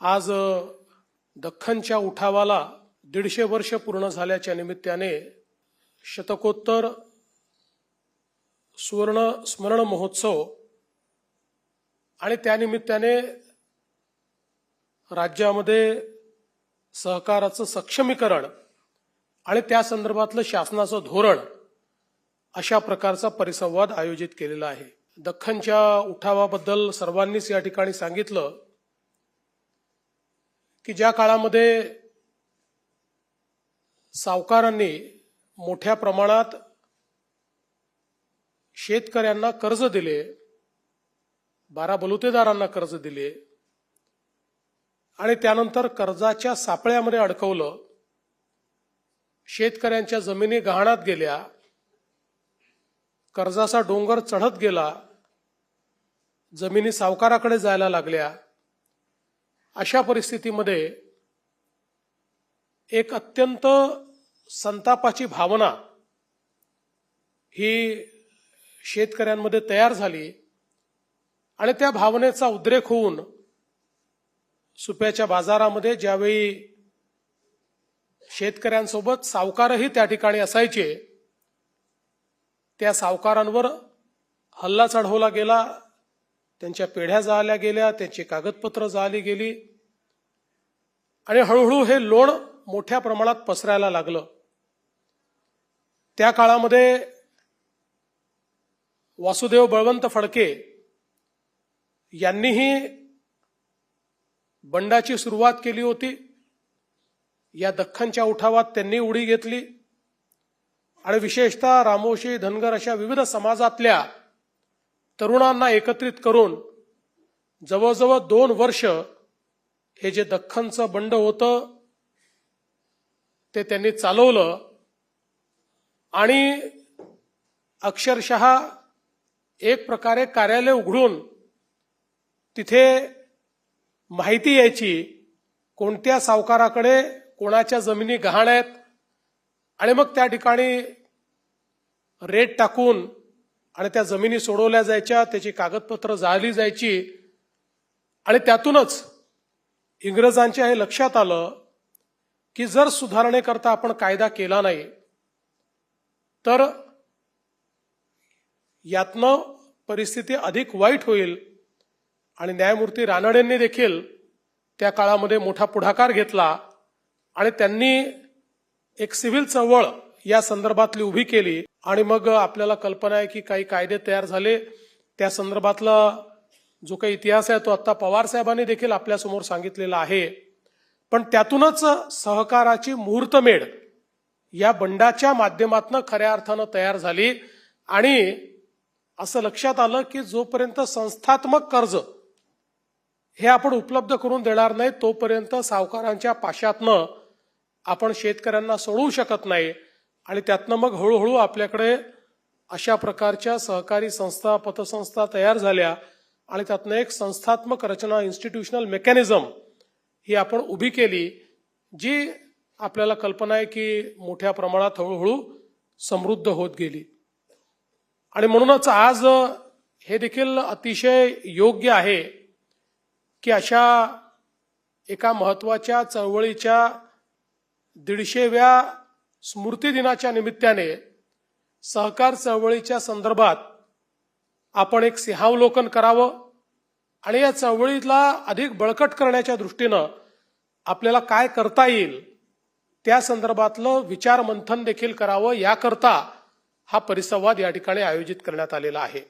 आज दख्खनच्या उठावाला दीडशे वर्ष पूर्ण झाल्याच्या निमित्ताने शतकोत्तर सुवर्ण स्मरण महोत्सव आणि त्यानिमित्ताने राज्यामध्ये सहकाराचं सक्षमीकरण आणि त्या संदर्भातलं शासनाचं धोरण अशा प्रकारचा परिसंवाद आयोजित केलेला आहे. दख्खनच्या उठावाबद्दल सर्वांनीच या ठिकाणी सांगितलं. की ज्या काळामध्ये सावकारांनी मोठ्या प्रमाणात शेतकऱ्यांना कर्ज दिले बारा बलुतेदारांना कर्ज दिले आणि त्यानंतर कर्जाच्या सापळ्यामध्ये अडकवलं शेतकऱ्यांच्या जमिनी गहाणात गेल्या कर्जाचा डोंगर चढत गेला जमिनी सावकाराकडे जायला लागल्या अशा परिस्थितीमध्ये एक अत्यंत संतापाची भावना ही शेतकऱ्यांमध्ये तयार झाली आणि त्या भावनेचा उद्रेक होऊन सुप्याच्या बाजारामध्ये ज्यावेळी शेतकऱ्यांसोबत सावकारही त्या ठिकाणी असायचे त्या सावकारांवर हल्ला चढवला गेला त्यांच्या पेढ्या जाळल्या गेल्या त्यांची कागदपत्र जाळली गेली. आणि हळूहळू हे लोण मोठ्या प्रमाणात पसरायला लागलं. त्या काळामध्ये वासुदेव बळवंत फडके यांनीही बंडाची सुरुवात केली होती. या दख्खनच्या उठावात त्यांनी उडी घेतली. आणि विशेषतः रामोशी धनगर अशा विविध समाजातल्या तरुणांना एकत्रित करून जवळजवळ दोन वर्ष हे जे दख्खनचं बंड होतं ते त्यांनी चालवलं. आणि अक्षरशः एक प्रकारे कार्यालय उघडून तिथे माहिती यायची कोणत्या सावकाराकडे कोणाच्या जमिनी गहाण आहेत आणि मग त्या ठिकाणी रेट टाकून आणि त्या जमिनी सोडवल्या जायच्या त्याची कागदपत्र जाळली जायची. आणि त्यातूनच इंग्रजांच्या हे लक्षात आलं की जर सुधारणेकरता आपण कायदा केला नाही तर यातनं परिस्थिती अधिक वाईट होईल. आणि न्यायमूर्ती रानडेंनी देखील त्या काळामध्ये मोठा पुढाकार घेतला आणि त्यांनी एक सिव्हिल चळवळ या संदर्भातली उभी केली आणि मग आपल्याला कल्पना आहे की काही कायदे तयार झाले. त्या संदर्भातला जो काही इतिहास आहे तो आता पवार साहेबांनी देखील आपल्यासमोर सांगितलेला आहे. पण त्यातूनच सहकाराची मुहूर्तमेढ या बंडाच्या माध्यमातून खऱ्या अर्थानं तयार झाली आणि असं लक्षात आलं की जोपर्यंत संस्थात्मक कर्ज हे आपण उपलब्ध करून देणार नाही तोपर्यंत सावकारांच्या पाशातनं आपण शेतकऱ्यांना सोडवू शकत नाही. आणि त्यातनं मग हळूहळू आपल्याकडे अशा प्रकारच्या सहकारी संस्था पतसंस्था तयार झाल्या आणि त्यातनं एक संस्थात्मक रचना इन्स्टिट्यूशनल मेकॅनिझम ही आपण उभी केली जी आपल्याला कल्पना आहे की मोठ्या प्रमाणात हळूहळू समृद्ध होत गेली. आणि म्हणूनच आज हे देखील अतिशय योग्य आहे की अशा एका महत्त्वाच्या चळवळीच्या दीडशेव्या स्मृती दिनाच्या निमित्ताने सहकार चळवळीच्या संदर्भात आपण एक सिंहावलोकन करावं आणि या चळवळीला अधिक बळकट करण्याच्या दृष्टीनं आपल्याला काय करता येईल त्या संदर्भातलं विचार मंथन देखील करावं याकरता हा परिसंवाद या ठिकाणी आयोजित करण्यात आलेला आहे.